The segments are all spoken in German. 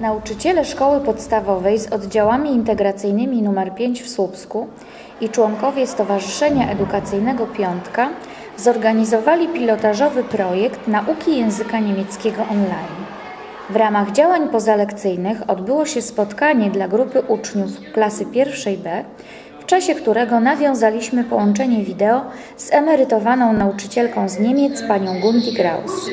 Nauczyciele szkoły podstawowej z oddziałami integracyjnymi nr 5 w Słupsku i członkowie Stowarzyszenia Edukacyjnego Piątka zorganizowali pilotażowy projekt nauki języka niemieckiego online. W ramach działań pozalekcyjnych odbyło się spotkanie dla grupy uczniów klasy pierwszej B, w czasie którego nawiązaliśmy połączenie wideo z emerytowaną nauczycielką z Niemiec, panią Gundi Graus.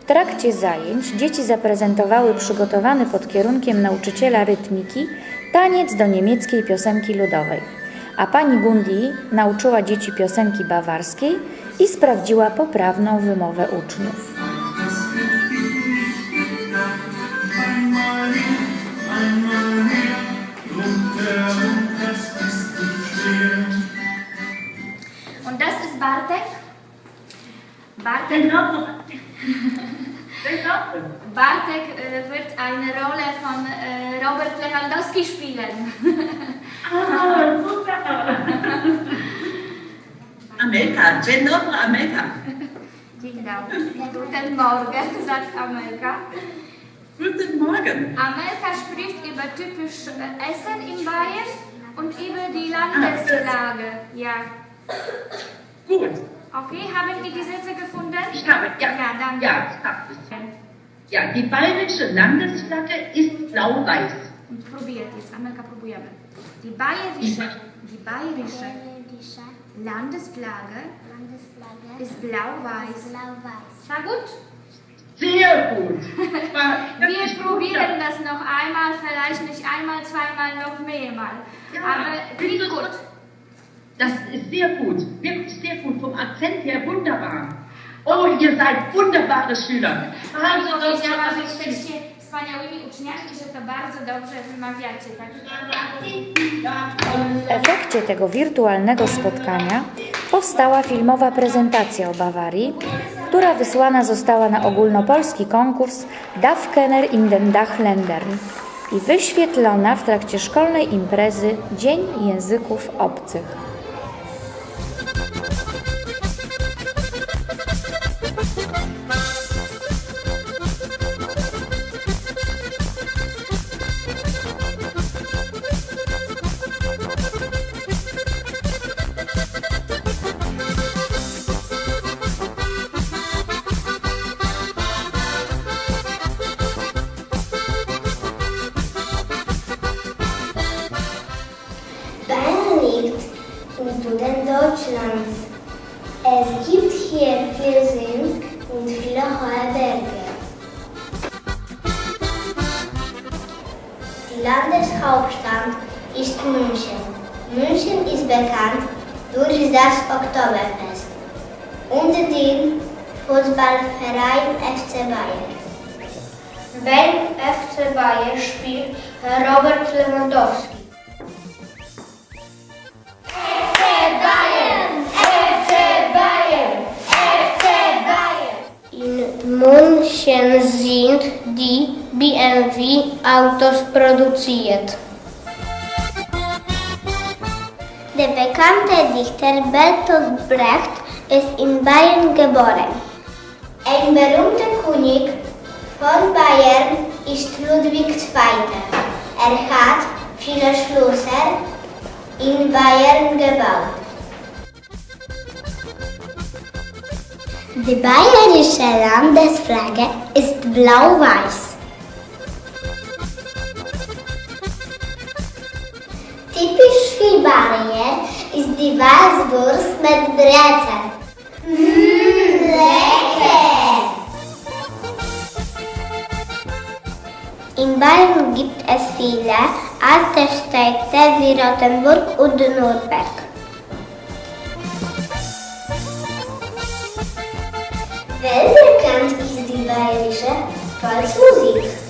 W trakcie zajęć dzieci zaprezentowały przygotowany pod kierunkiem nauczyciela rytmiki taniec do niemieckiej piosenki ludowej, a pani Gundi nauczyła dzieci piosenki bawarskiej i sprawdziła poprawną wymowę uczniów. Bartek. Bartek äh, wird eine Rolle von äh, Robert Lewandowski spielen. Ah, super. Amelka, dzień dobry, Amelka. Genau. Guten Morgen, sagt Amelka. Guten Morgen. Amelka spricht über typisch äh, Essen in Bayern und über die Landeslage. Ja. Gut. Okay, haben Sie die Sätze gefunden? Ich habe, ja. Ja, dann. Ja, ich habe es. Ja, die bayerische Landesflagge ist blau-weiß. Und probiert jetzt. Amelka, próbujemy. Die bayerische, die bayerische Landesflagge Landesflagge ist blau-weiß. blau-weiß. War gut? Sehr gut. Wir probieren gut. das noch einmal, vielleicht nicht einmal, zweimal, noch mehrmal. Ja, Aber klingt gut. Das ist sehr gut. Wirklich sehr gut. Vom Akzent her wunderbar. Oh, ihr seid wunderbare Schüler. Pani powiedziała, że jesteście wspaniałymi uczniami i że to bardzo dobrze wymawiacie. W efekcie tego wirtualnego spotkania powstała filmowa prezentacja o Bawarii, która wysłana została na ogólnopolski konkurs Dafkener in den Dachländern i wyświetlona w trakcie szkolnej imprezy Dzień Języków Obcych. Bye. Deutschlands. Es gibt hier viel Seen und viele hohe Berge. Die Landeshauptstadt ist München. München ist bekannt durch das Oktoberfest und den Fußballverein FC Bayern. Beim FC Bayern spielt Robert Lewandowski. München sind die BMW-Autos produziert. Der bekannte Dichter Bertolt Brecht ist in Bayern geboren. Ein berühmter König von Bayern ist Ludwig II. Er hat viele Schlösser in Bayern gebaut. Die bayerische Landesflagge ist blau-weiß. Typisch für Bayern ist die Weißwurst mit Brezel. Mmh, lecker! In Bayern gibt es viele alte Städte wie Rottenburg und Nürnberg. Weltbekannt ist die bayerische Volksmusik.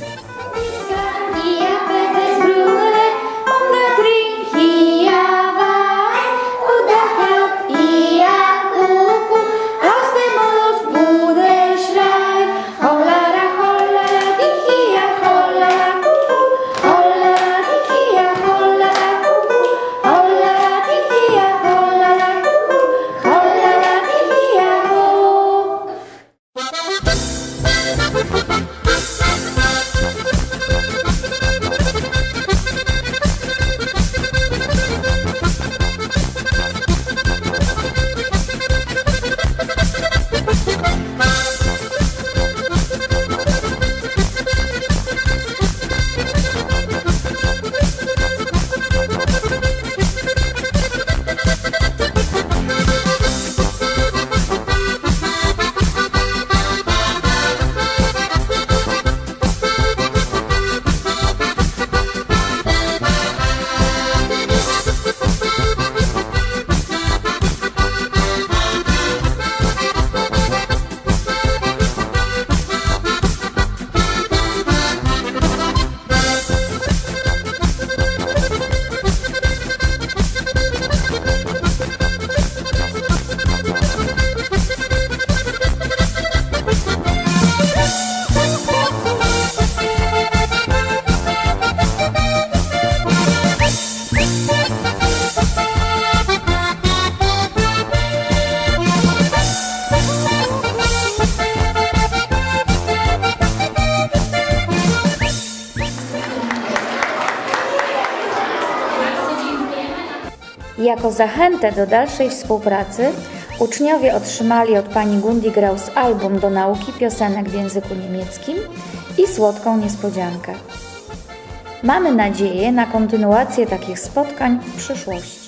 Jako zachętę do dalszej współpracy uczniowie otrzymali od pani Gundi Graus album do nauki piosenek w języku niemieckim i słodką niespodziankę. Mamy nadzieję na kontynuację takich spotkań w przyszłości.